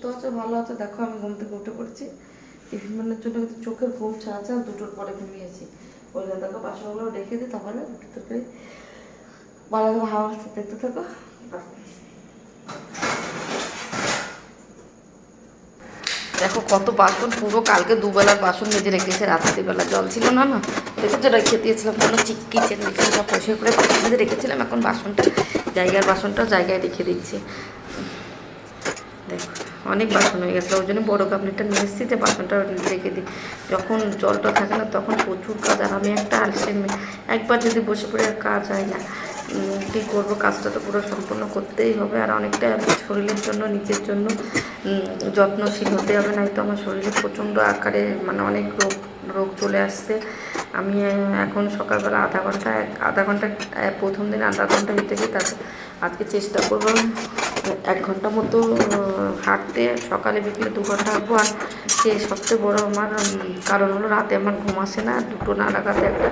সুস্থ আছে, ভালো আছে? দেখো, আমি ঘুম থেকে উঠে পড়েছি। টিফিন বানানোর জন্য কিন্তু চোখের ঘুম ছাড়ছে আর দুটোর পরে ঘুমিয়েছি বললে দেখো, বাসনগুলো রেখে দিই, তাহলে তরকারি। ভালো করে হাওয়া দেখতে থাকো। দেখো, কত বাসন, পুরো কালকে দুবেলার বাসন মেজে রেখেছে, রাত্রিবেলা জল ছিল না না? দেখেছ রেখে দিয়েছিলাম, কোনো কিচেন মিচেন সব পরিষ্কার করে মেজে রেখেছিলাম, এখন বাসনটা, জায়গার বাসনটা জায়গায় রেখে দিচ্ছি। দেখো। অনেক বাসন হয়ে গেছে। ওই জন্য বড়ো গামলিটা এসেছি যে বাসনটা রেখে দিই। যখন জলটা থাকে না তখন প্রচুর কাজ। আর আমি একটা আলসে একবার যদি বসে পড়ে আর কাজ হয় না কী করব? কাজটা তো পুরো সম্পূর্ণ করতেই হবে। আর অনেকটা শরীরের জন্য, নিজের জন্য যত্নশীল হতে হবে। নয়তো আমার শরীরে প্রচণ্ড আকারে মানে অনেক রোগ রোগ চলে আসছে। আমি এখন সকালবেলা আধা ঘণ্টা আধা ঘণ্টা প্রথম দিন আধা ঘণ্টা হেঁটেছি তারপর আজকে চেষ্টা করব। এক ঘণ্টা মতো হাঁটতে সকালে বিকেলে দু ঘণ্টা হাঁটবো আর সে সবচেয়ে বড় আমার কারণ হলো রাতে আমার ঘুম আসে না, দুটো না লাগাতে একটা।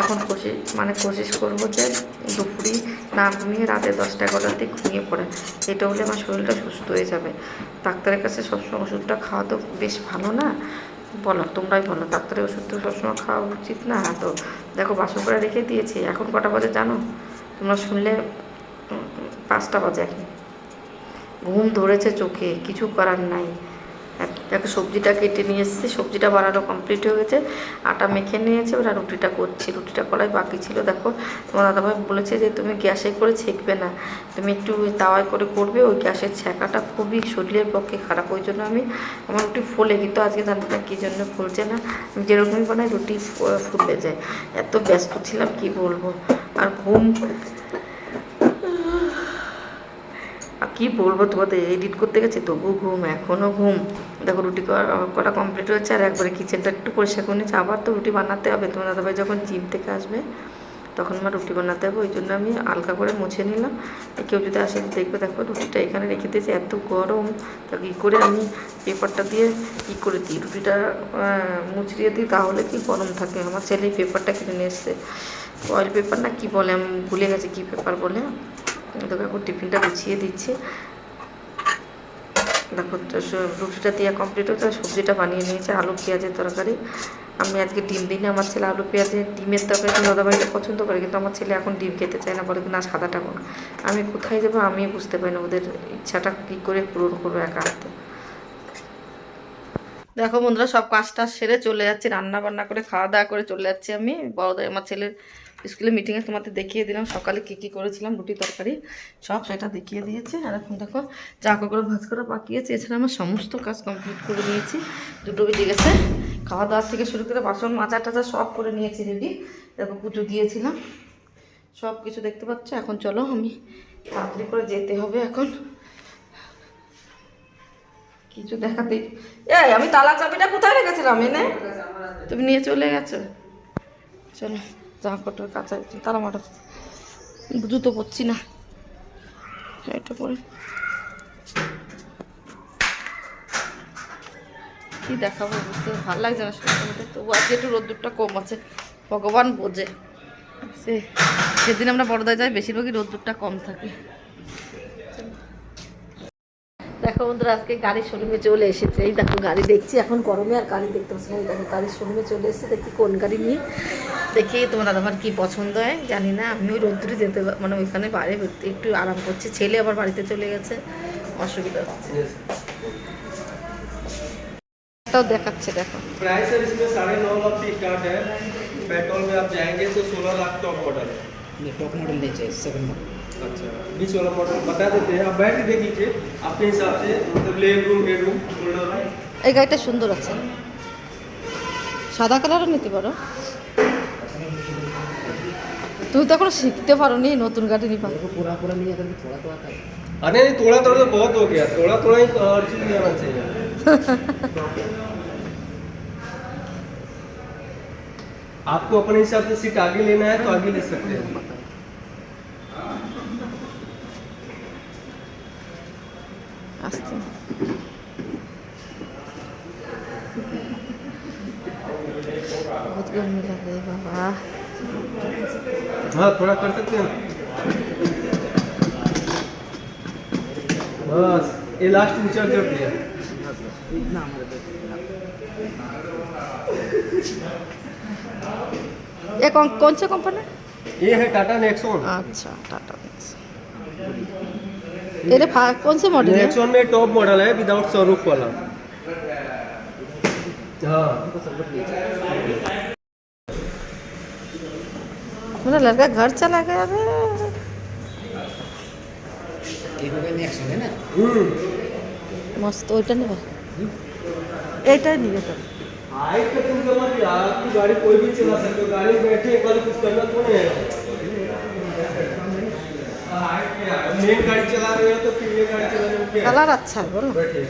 এখন কোশিশ মানে কোশিশ করব যে দুপুরি না ঘুমিয়ে রাতে দশটা এগারোটাতে ঘুমিয়ে পড়ে। এটা হলে আমার শরীরটা সুস্থ হয়ে যাবে। ডাক্তারের কাছে সবসময় ওষুধটা খাওয়া তো বেশ ভালো না। বলো, তোমরাই বলো, ডাক্তারের ওষুধ তো সবসময় খাওয়া উচিত না। তো দেখো, বাসন করে রেখে দিয়েছি। এখন কটা বাজে জানো? তোমরা শুনলে পাঁচটা বাজে এখন। ঘুম ধরেছে চোখে, কিছু করার নাই। দেখো সবজিটা কেটে নিয়ে এসেছি, সবজিটা বানানো কমপ্লিট হয়ে গেছে। আটা মেখে নিয়েছে ওরা রুটিটা করছি। রুটিটা করাই বাকি ছিল। দেখো, তোমার দাদাভাই বলেছে যে তুমি গ্যাসে করে ছেঁকবে না। তুমি একটু তাওয়ায় করে করবে, ওই গ্যাসের ছ্যাঁকাটা খুবই শরীরের পক্ষে খারাপ, ওই জন্য আমি আমার রুটি ফোলে। কিন্তু আজকে জানি না কী জন্য ফুলছে না? আমি যেরকমই বানাই, রুটি ফুলে যায়। এত ব্যস্ত ছিলাম, কি বলব? আর ঘুম কী বলব তোমাদের এডিট করতে গেছে তবু ঘুম এখনও ঘুম। দেখো রুটি করা- কমপ্লিট হয়েছে, আর একবারে কিচেনটা একটু পরিষ্কার করে নিচ্ছে আবার তো রুটি বানাতে হবে। তোমার দাদাভাই যখন জিম থেকে আসবে, তখন আমার রুটি বানাতে হবে। ওই জন্য আমি হালকা করে মুছে নিলাম। কেউ যদি আসে দেখবে, দেখো রুটিটা এখানে রেখে দিয়েছি, এত গরম। তা কী করে আমি পেপারটা দিয়ে কী করে দিই? রুটিটা মুচড়িয়ে দিই, তাহলে কি গরম থাকে? আমার ছেলে পেপারটা কিনে নিয়ে এসছে। অয়েল পেপার না কি বলে, আমি ভুলে গেছি কী পেপার বলে। এখন টিফিনটা গুছিয়ে দিচ্ছি। দেখো রুটিটা দিয়ে কমপ্লিট হচ্ছে সবজিটা বানিয়ে নিয়েছে, আলু, পেঁয়াজের তরকারি। আমি আজকে ডিম দিই না আমার ছেলে আলু, পেঁয়াজের ডিমের তরকারি দাদাবাড়িটা পছন্দ করে, কিন্তু আমার ছেলে এখন ডিম খেতে চায় না, বলে না সাদাটা কোনো আমি কোথায় যাব আমি বুঝতে পারি না, ওদের ইচ্ছাটা কী করে পূরণ করব একা হাতে। দেখো বন্ধুরা, সব কাজটা সেরে চলে যাচ্ছি রান্না বান্না করে, খাওয়া দাওয়া করে চলে যাচ্ছি আমি। বড়দের, আমার ছেলের স্কুলে মিটিংয়ে তোমাদের দেখিয়ে দিলাম, সকালে কী কী করেছিলাম, রুটি তরকারি, সব সেটা দেখিয়ে দিয়েছে। আর এখন দেখো, চা করে ভাজ করা বাকি আছে। এছাড়া আমার সমস্ত কাজ কমপ্লিট করে নিয়েছি। দুটো বেজে গেছে। খাওয়া দাওয়া থেকে শুরু করে বাসন মাজা টাজা সব করে নিয়েছি রেডি দেখো, পুজো দিয়েছিলাম। সব কিছু দেখতে পাচ্ছ? এখন চলো, আমি তাড়াতাড়ি করে যেতে হবে এখন। কিছু দেখাতে। এই, আমি তালা চাবিটা কোথায় রেখেছিলাম, এনে? তুমি নিয়ে চলে গেছো? চলো। জামা কাপড় কাঁচা তারা মাটা জুতো পরছি না। এটা পরে। কি দেখাবো বুঝতে ভালো লাগছে না। তবু আজকে একটু রোদ্দুরটা কম আছে। ভগবান বোঝে। সে যেদিন আমরা বড়দায় যাই, বেশিরভাগই রোদ্দুরটা কম থাকে। দেখো বন্ধুরা আজকে গাড়ির শোরুমে চলে এসেছে এই দেখো গাড়ি দেখছি এখন গরমে আর গাড়ি দেখতে পাচ্ছি না এই দেখো গাড়ির শোরুমে চলে এসেছে দেখি কোন গাড়ি নিয়ে দেখি তোমার দাদাবার কি পছন্দ হয় জানি না আমি ওই রোদ্দুরে যেতে পা- মানে ওইখানে বাইরে ঘুরতে একটু আরাম করছি ছেলে আবার বাড়িতে চলে গেছে অসুবিধা হচ্ছে এটাও দেখাচ্ছে দেখো प्राइस सर इसमें साढ़े नौ लाख से स्टार्ट है पेट्रोल में आप जाएंगे तो सोलह लाख टॉप मॉडल है ये टॉप मॉडल नहीं चाहिए सेकंड मॉडल अच्छा बीच वाला मॉडल बता देते हैं आप बैठ के देख लीजिए अपने हिसाब से मतलब leg room head room shoulder room এই গাড়িটা সুন্দর আছে সাদা কালারও নিতে পারো তুমি তো এখনো শিখতে পারো নি নতুন গাড়ি নিবা मेरे को पूरा पूरा नहीं आता कि थोड़ा थोड़ा था अरे नहीं थोड़ा थोड़ा तो बहुत हो गया थोड़ा थोड़ा ही हर चीज में आना चाहिए आपको अपने हिसाब से सीट आगे लेना है तो आगे ले सकते हैं बहुत गर्मी लग रही है बाबा। हाँ थोड़ा कर सकते हैं। बस ये लास्ट इंचार्ज कर दिया। ये कौन कौन सा कंपनी ये है टाटा नेक्सॉन अच्छा टाटा नेक्सोन ये कौन से मॉडल है? नेक्सॉन में टॉप मॉडल है विदाउट सनरूफ वाला। हाँ। मेरा लड़का घर चला गया रे एक हो गया नेक्स्ट है ना हम्म मस्त ওইটা নেবে এইটাই নিয়ে তো हाइट का तुम मत यार आपकी गाड़ी कोई भी चला सकते हो गाड़ी में बैठे एक बार कुछ करना थोड़ी है हाइट क्या है मेन गाड़ी चला रहे हो तो फिर ये गाड़ी चलाने में क्या है? কালার আচ্ছা বলো बैठे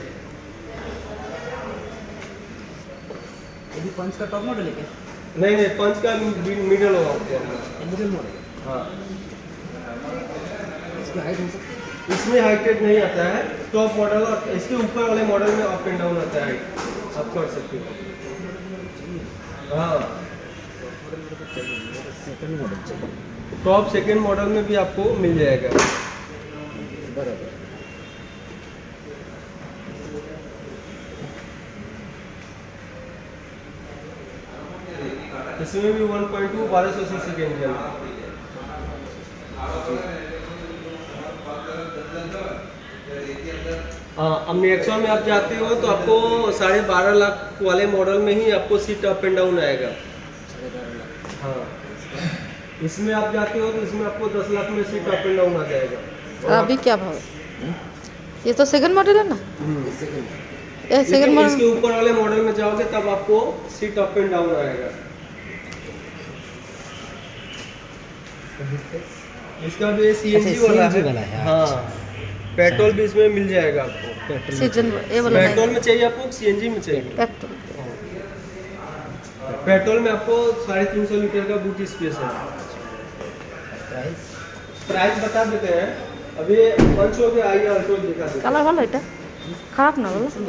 ये भी पंच का टॉप मॉडल है क्या नहीं नहीं पंच का मिडल होगा मॉडल हाँ। हाइट इसमें हाइटेड नहीं आता है। टॉप मॉडल और इसके ऊपर वाले मॉडल में अप एंड डाउन आता है आप कर सकते हो। हाँ। टॉप सेकेंड मॉडल में भी आपको मिल जाएगा। बराबर। इसमें भी 1.2 बारह सौ सी सी के इंजन हाँ। अब नेक्सॉन में आप जाते हो तो आपको साढ़े बारह लाख वाले मॉडल में ही आपको सीट अप एंड डाउन आएगा। हाँ। इसमें आप जाते हो तो इसमें आपको दस लाख में सीट अप एंड डाउन आ जाएगा। अभी क्या भाव ये तो सेकंड मॉडल है ना? हम्म। सेकंड ये सेकंड लेकिन मॉडल इसके ऊपर वाले मॉडल में जाओगे तब आपको सीट अप एंड डाउन आएगा। इसका भी सीएनजी अच्छा, वाला CNG है वाला है, हाँ पेट्रोल भी इसमें मिल जाएगा आपको पेट्रोल सीजन ये वाला पेट्रोल नहीं में चाहिए आपको सीएनजी में चाहिए पेट्रोल पेट्रोल में आपको साढ़े तीन सौ लीटर का बूट स्पेस है प्राइस प्राइस बता देते हैं अभी पंच हो गया आइए अल्टो दिखा देते কালার ভালো এটা খারাপ না বলো हैं।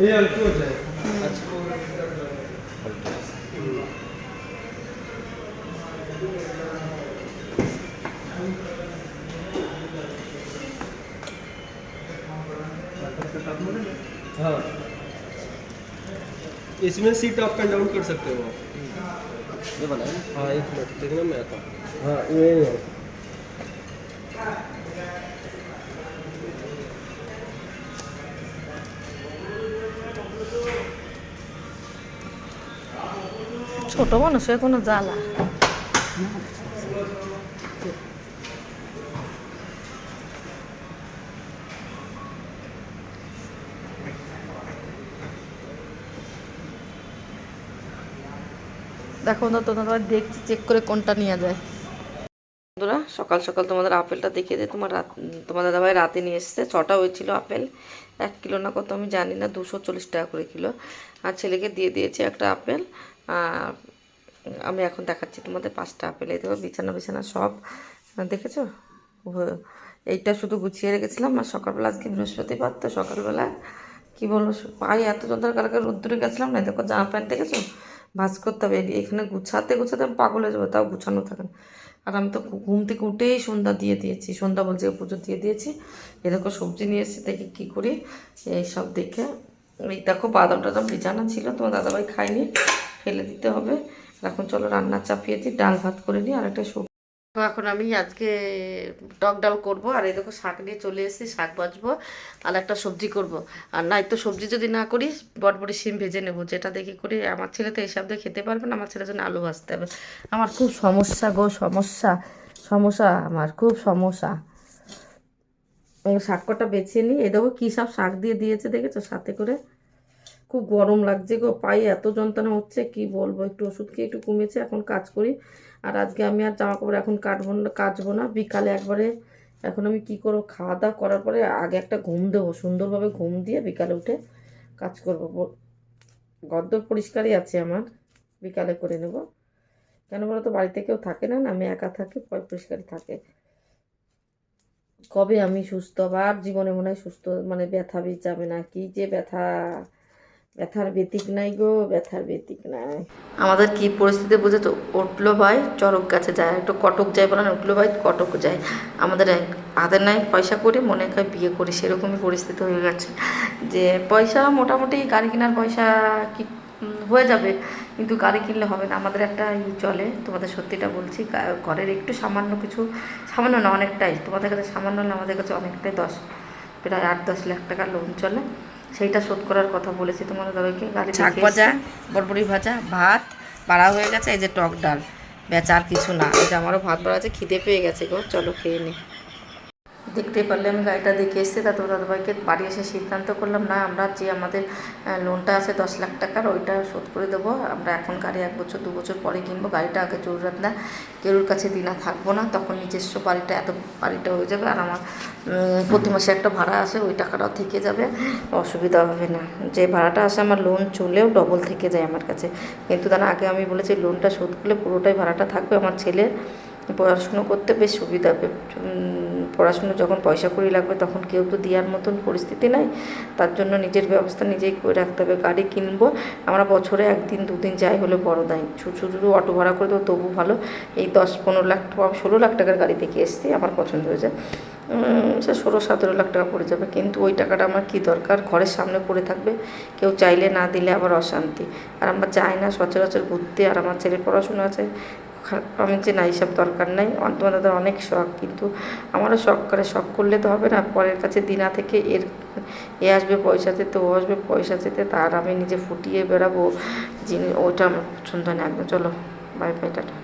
ये अल्टो है इसमें सीट अप एंड डाउन कर सकते हो आप ये वाला है ना हाँ एक मिनट देखना मैं आता हूँ हाँ ये है ছোট মানুষের কোনো জ্বালা দেখো তোমরা দেখছি চেক করে কোনটা নিয়ে যায়। বন্ধুরা, সকাল সকাল তোমাদের আপেলটা দেখিয়ে দিয়ে তোমার রাত তোমার দাদাভাই রাতে নিয়ে এসেছে। ছটা হয়েছিল আপেল। এক কিলো না কত আমি জানি না, দুশো চল্লিশ টাকা করে কিলো। আর ছেলেকে দিয়ে দিয়েছি একটা আপেল। আমি এখন দেখাচ্ছি তোমাদের পাঁচটা আপেল। এই দেখো, বিছানা বিছানা সব। দেখেছ? এইটা শুধু গুছিয়ে রেখেছিলাম। আর সকালবেলা আজকে বৃহস্পতিবার, তো সকালবেলা কি বলব পায়ে এত যন্ত্রণা কালকে রোদ্দুরে গেছিলাম না? দেখো, জামা প্যান্ট দেখেছ? ভাজ করতে হবে। এখানে গুছাতে গুছাতে আমি পাগল হয়ে যাব, তাও গুছানো থাকে না। আর আমি তো ঘুম থেকে উঠেই সন্ধ্যা দিয়ে দিয়েছি। সন্ধ্যা বলছে পুজো দিয়ে দিয়েছি। এরকম সবজি নিয়ে এসে দেখি কী করি। এইসব দেখে, এই দেখো বাদাম টাদাম ভিজানো ছিল, তোমার দাদাভাই খায়নি। ফেলে দিতে হবে। এখন চলো রান্না চাপিয়ে দিই, ডাল ভাত করে নিই, আর একটা তো এখন আমি আজকে টক ডাল করব, আর দেখো শাক নিয়ে চলে এসেছি, শাক ভাজবো, আর একটা সবজি করব। আর নাই তো সবজি যদি না করি বটবটি শিম ভেজে নেব, যেটা দেখি করি। আমার ছেলে তো এইসব দিয়ে খেতে পারবে না, আমার ছেলের জন্য আলু ভাজতে হবে। আমার খুব সমস্যা গো, সমস্যা সমস্যা, আমার খুব সমস্যা। শাক কটা বেছে নিই। এ দেখো কী সব শাক দিয়ে দিয়েছে, দেখেছ? সাথে করে খুব গরম লাগছে গো, পায়ে এত যন্ত্রণা হচ্ছে, কি বলব? একটু ওষুধ খেয়ে একটু কমেছে এখন কাজ করি। আর আজকে আমি আর জামা কাপড় এখন কাটবো না, কাচবো না। বিকালে একবারে এখন আমি কি করব? খাওয়া দাওয়া করার পরে আগে একটা ঘুম দেবো, সুন্দরভাবে ঘুম দিয়ে বিকালে উঠে কাজ করব। গদ্দর পরিষ্কারই আছে আমার, বিকালে করে নেব। কেন বলো তো, বাড়িতে কেউ থাকে না আমি একা থাকি, পয় পরিষ্কারই থাকে। কবে আমি সুস্থ? হব আর জীবনে মনে হয় সুস্থ মানে ব্যথা যাবে না, কি যে ব্যথা। ব্যথার ব্যতিক নাই গো, ব্যথার ব্যতিক নাই। আমাদের কি পরিস্থিতি বুঝে তো উঠল ভাই চরক গাছে যায়, একটু কটক যায় বলে না উঠল ভাই, কটক যায়। আমাদের এক- হাতে নাই পয়সা করে, মনে হয় বিয়ে করে, সেরকমই পরিস্থিতি হয়ে গেছে। যে পয়সা মোটামুটি গাড়ি কেনার পয়সা কি হয়ে যাবে, কিন্তু গাড়ি কিনলে হবে না, আমাদের একটা ই চলে। তোমাদের সত্যিটা বলছি ঘরের একটু সামান্য কিছু, সামান্য না, অনেকটাই। তোমাদের কাছে সামান্য না, আমাদের কাছে অনেকটাই দশ, প্রায় আট, দশ লাখ টাকা লোন চলে। সেইটা শোধ করার কথা বলেছি তোমার দাদাকে গাড়ি শাক ভাজা বরবরি ভাজা ভাত বাড়া হয়ে গেছে এই যে টক ডাল। বেচা আর কিছু না এই যে আমারও ভাত বাড়া আছে খিদে পেয়ে গেছে গো চলো খেয়ে নি। দেখতে পারলে আমি গাড়িটা দেখে এসেছি তা তোমার দাদাভাইকে বাড়ি এসে সিদ্ধান্ত করলাম, না, আমরা যে আমাদের লোনটা আছে দশ লাখ টাকার, ওইটা শোধ করে দেবো, আমরা এখন গাড়ি এক বছর, দু বছর পরে কিনবো, গাড়িটা আগে জরুরত না কেউর কাছে দিনা থাকব না, তখন নিজস্ব বাড়িটা, এত বাড়িটা হয়ে যাবে, আর আমার প্রতি মাসে একটা ভাড়া আসে, ওই টাকাটাও থেকে যাবে, অসুবিধা হবে না। যে ভাড়াটা আসে, আমার লোন চলেও ডবল থেকে যায় আমার কাছে। কিন্তু তার আগে আমি বলেছি লোনটা শোধ করলে পুরোটাই ভাড়াটা থাকবে, আমার ছেলের পড়াশুনো করতে বেশ সুবিধা হবে। পড়াশুনো যখন পয়সা কড়ি লাগবে তখন কেউ তো দেওয়ার মতন পরিস্থিতি নাই। তার জন্য নিজের ব্যবস্থা নিজেই করে রাখতে হবে। গাড়ি কিনবো, আমরা বছরে একদিন, দুদিন যাই হলে বড় দায়। শুধু শুধু অটো ভাড়া করে দেবো, তবু ভালো। এই দশ, পনেরো লাখ ষোলো লাখ টাকার গাড়ি দেখে এসছি, আমার পছন্দ হয়েছে। সে ষোলো, সতেরো লাখ টাকা পড়ে যাবে। কিন্তু ওই টাকাটা আমার কী দরকার? ঘরের সামনে পড়ে থাকবে। কেউ চাইলে না দিলে আবার অশান্তি। আর আমরা যাই না, সচরাচর ঘুরতে, আর আমার ছেলের পড়াশোনা আছে। আমি যে না, এইসব দরকার নাই। তোমাদের অনেক শখ, কিন্তু আমারও শখ করে, শখ করলে তো হবে না। পরের কাছে দিনা থেকে এর, এ আসবে পয়সা যেতে ও আসবে পয়সা যেতে তার আমি নিজে ফুটিয়ে বেড়াবো। যিনি ওটা আমার পছন্দ নেই একদম চলো, বাই বাই, টাটা।